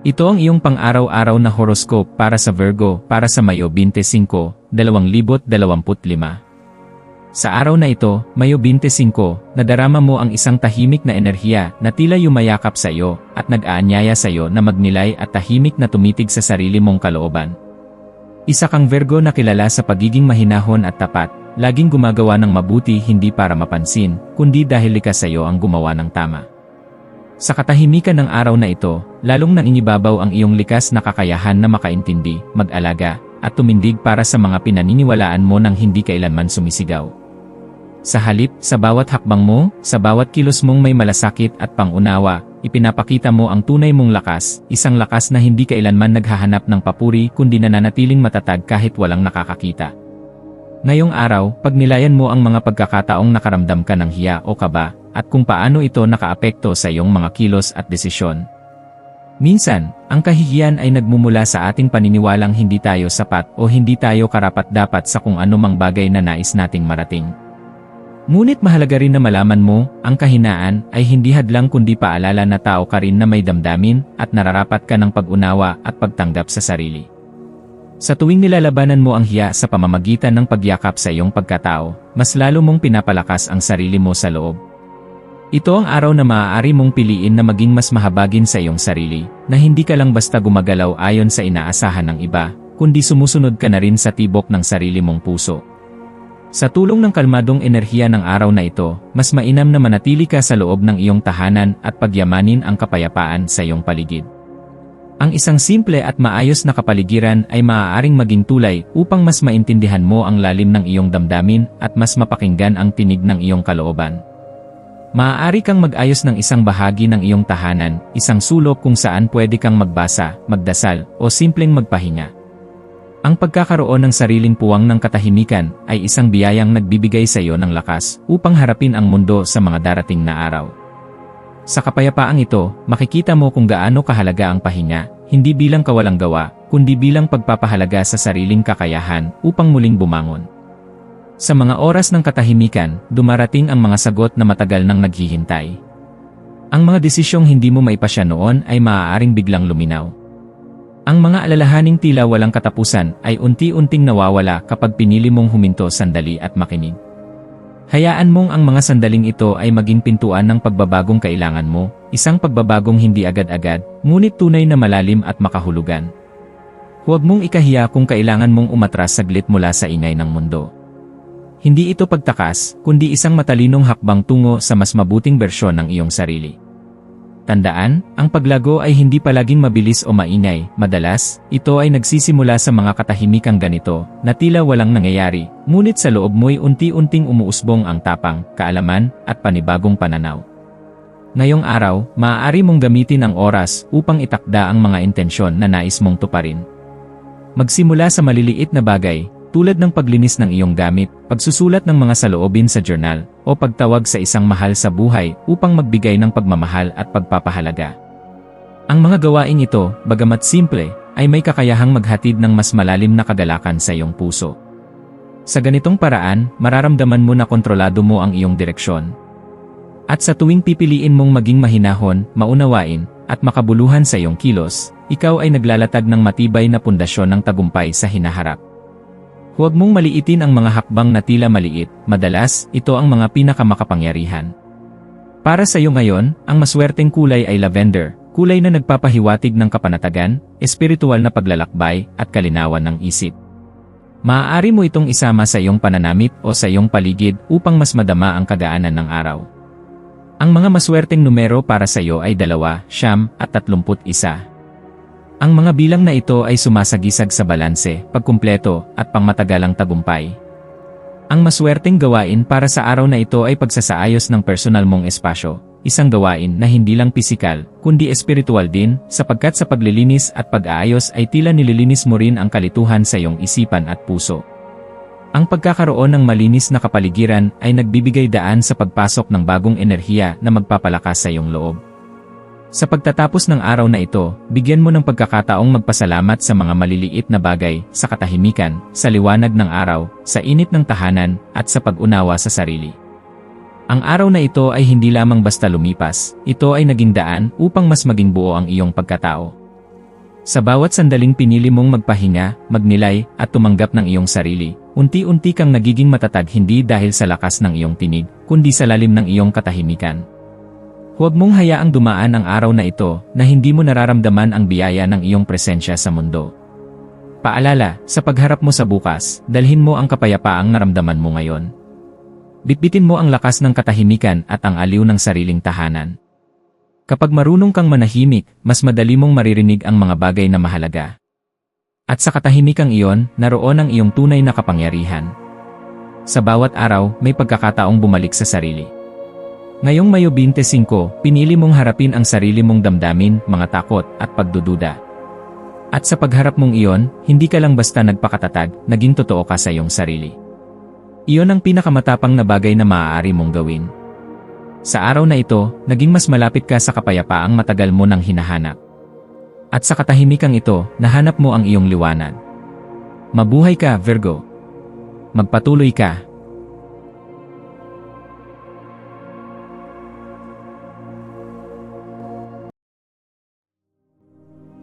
Ito ang iyong pang-araw-araw na horoscope para sa Virgo para sa Mayo 25, 2025. Sa araw na ito, Mayo 25, nadarama mo ang isang tahimik na enerhiya na tila yumayakap sa iyo at nag-aanyaya sa iyo na magnilay at tahimik na tumitig sa sarili mong kalooban. Isa kang Virgo na kilala sa pagiging mahinahon at tapat, laging gumagawa ng mabuti hindi para mapansin, kundi dahil likas sa iyo ang gumawa ng tama. Sa katahimikan ng araw na ito, lalong nangingibabaw ang iyong likas na kakayahan na makaintindi, mag-alaga, at tumindig para sa mga pinaniniwalaan mo nang hindi kailanman sumisigaw. Sa halip, sa bawat hakbang mo, sa bawat kilos mong may malasakit at pangunawa, ipinapakita mo ang tunay mong lakas, isang lakas na hindi kailanman naghahanap ng papuri kundi nananatiling matatag kahit walang nakakakita. Ngayong araw, pagnilayan mo ang mga pagkakataong nakaramdam ka ng hiya o kaba, at kung paano ito nakaapekto sa iyong mga kilos at desisyon. Minsan, ang kahihiyan ay nagmumula sa ating paniniwalang hindi tayo sapat o hindi tayo karapat-dapat sa kung anumang bagay na nais nating marating. Ngunit mahalaga rin na malaman mo, ang kahinaan ay hindi hadlang kundi paalala na tao ka rin na may damdamin at nararapat ka ng pag-unawa at pagtanggap sa sarili. Sa tuwing nilalabanan mo ang hiya sa pamamagitan ng pagyakap sa iyong pagkatao, mas lalo mong pinapalakas ang sarili mo sa loob ito ang araw na maaari mong piliin na maging mas mahabagin sa iyong sarili, na hindi ka lang basta gumagalaw ayon sa inaasahan ng iba, kundi sumusunod ka na rin sa tibok ng sarili mong puso. Sa tulong ng kalmadong enerhiya ng araw na ito, mas mainam na manatili ka sa loob ng iyong tahanan at pagyamanin ang kapayapaan sa iyong paligid. Ang isang simple at maayos na kapaligiran ay maaaring maging tulay upang mas maintindihan mo ang lalim ng iyong damdamin at mas mapakinggan ang tinig ng iyong kalooban. Maaari kang mag-ayos ng isang bahagi ng iyong tahanan, isang sulok kung saan pwede kang magbasa, magdasal, o simpleng magpahinga. Ang pagkakaroon ng sariling puwang ng katahimikan ay isang biyayang nagbibigay sa iyo ng lakas upang harapin ang mundo sa mga darating na araw. Sa kapayapaang ito, makikita mo kung gaano kahalaga ang pahinga, hindi bilang kawalang gawa, kundi bilang pagpapahalaga sa sariling kakayahan upang muling bumangon. Sa mga oras ng katahimikan, dumarating ang mga sagot na matagal nang naghihintay. Ang mga desisyong hindi mo maipasya noon ay maaaring biglang luminaw. Ang mga alalahaning tila walang katapusan ay unti-unting nawawala kapag pinili mong huminto sandali at makinig. Hayaan mong ang mga sandaling ito ay maging pintuan ng pagbabagong kailangan mo, isang pagbabagong hindi agad-agad, ngunit tunay na malalim at makahulugan. Huwag mong ikahiya kung kailangan mong umatras saglit mula sa ingay ng mundo. Hindi ito pagtakas, kundi isang matalinong hakbang tungo sa mas mabuting bersyon ng iyong sarili. Tandaan, ang paglago ay hindi palaging mabilis o maingay, madalas, ito ay nagsisimula sa mga katahimikang ganito, na tila walang nangyayari, ngunit sa loob mo'y unti-unting umuusbong ang tapang, kaalaman, at panibagong pananaw. Ngayong araw, maaari mong gamitin ang oras upang itakda ang mga intensyon na nais mong tuparin. Magsimula sa maliliit na bagay, tulad ng paglinis ng iyong gamit, pagsusulat ng mga saloobin sa journal, o pagtawag sa isang mahal sa buhay upang magbigay ng pagmamahal at pagpapahalaga. Ang mga gawain ito, bagamat simple, ay may kakayahang maghatid ng mas malalim na kagalakan sa iyong puso. Sa ganitong paraan, mararamdaman mo na kontrolado mo ang iyong direksyon. At sa tuwing pipiliin mong maging mahinahon, maunawain, at makabuluhan sa iyong kilos, ikaw ay naglalatag ng matibay na pundasyon ng tagumpay sa hinaharap. Huwag mong maliitin ang mga hakbang na tila maliit, madalas, ito ang mga pinakamakapangyarihan. Para sa iyo ngayon, ang maswerteng kulay ay lavender, kulay na nagpapahiwatig ng kapanatagan, espiritual na paglalakbay, at kalinawan ng isip. Maaari mo itong isama sa iyong pananamit o sa iyong paligid upang mas madama ang kagaanan ng araw. Ang mga maswerteng numero para sa iyo ay dalawa, siyam, at tatlumput isa. Ang mga bilang na ito ay sumasagisag sa balanse, pagkumpleto, at pangmatagalang tagumpay. Ang maswerteng gawain para sa araw na ito ay pagsasaayos ng personal mong espasyo, isang gawain na hindi lang pisikal, kundi espiritual din, sapagkat sa paglilinis at pag-aayos ay tila nililinis mo rin ang kalituhan sa iyong isipan at puso. Ang pagkakaroon ng malinis na kapaligiran ay nagbibigay daan sa pagpasok ng bagong enerhiya na magpapalakas sa iyong loob. Sa pagtatapos ng araw na ito, bigyan mo ng pagkakataong magpasalamat sa mga maliliit na bagay, sa katahimikan, sa liwanag ng araw, sa init ng tahanan, at sa pag-unawa sa sarili. Ang araw na ito ay hindi lamang basta lumipas, ito ay naging daan upang mas maging buo ang iyong pagkatao. Sa bawat sandaling pinili mong magpahinga, magnilay, at tumanggap ng iyong sarili, unti-unti kang nagiging matatag hindi dahil sa lakas ng iyong tinig, kundi sa lalim ng iyong katahimikan. Huwag mong hayaang dumaan ang araw na ito na hindi mo nararamdaman ang biyaya ng iyong presensya sa mundo. Paalala, sa pagharap mo sa bukas, dalhin mo ang kapayapaang naramdaman mo ngayon. Bitbitin mo ang lakas ng katahimikan at ang aliw ng sariling tahanan. Kapag marunong kang manahimik, mas madali mong maririnig ang mga bagay na mahalaga. At sa katahimikang iyon, naroon ang iyong tunay na kapangyarihan. Sa bawat araw, may pagkakataong bumalik sa sarili. Ngayong Mayo 25, pinili mong harapin ang sarili mong damdamin, mga takot, at pagdududa. At sa pagharap mong iyon, hindi ka lang basta nagpakatatag, naging totoo ka sa iyong sarili. Iyon ang pinakamatapang na bagay na maaari mong gawin. Sa araw na ito, naging mas malapit ka sa kapayapaang matagal mo nang hinahanap. At sa katahimikang ito, nahanap mo ang iyong liwanag. Mabuhay ka, Virgo. Magpatuloy ka,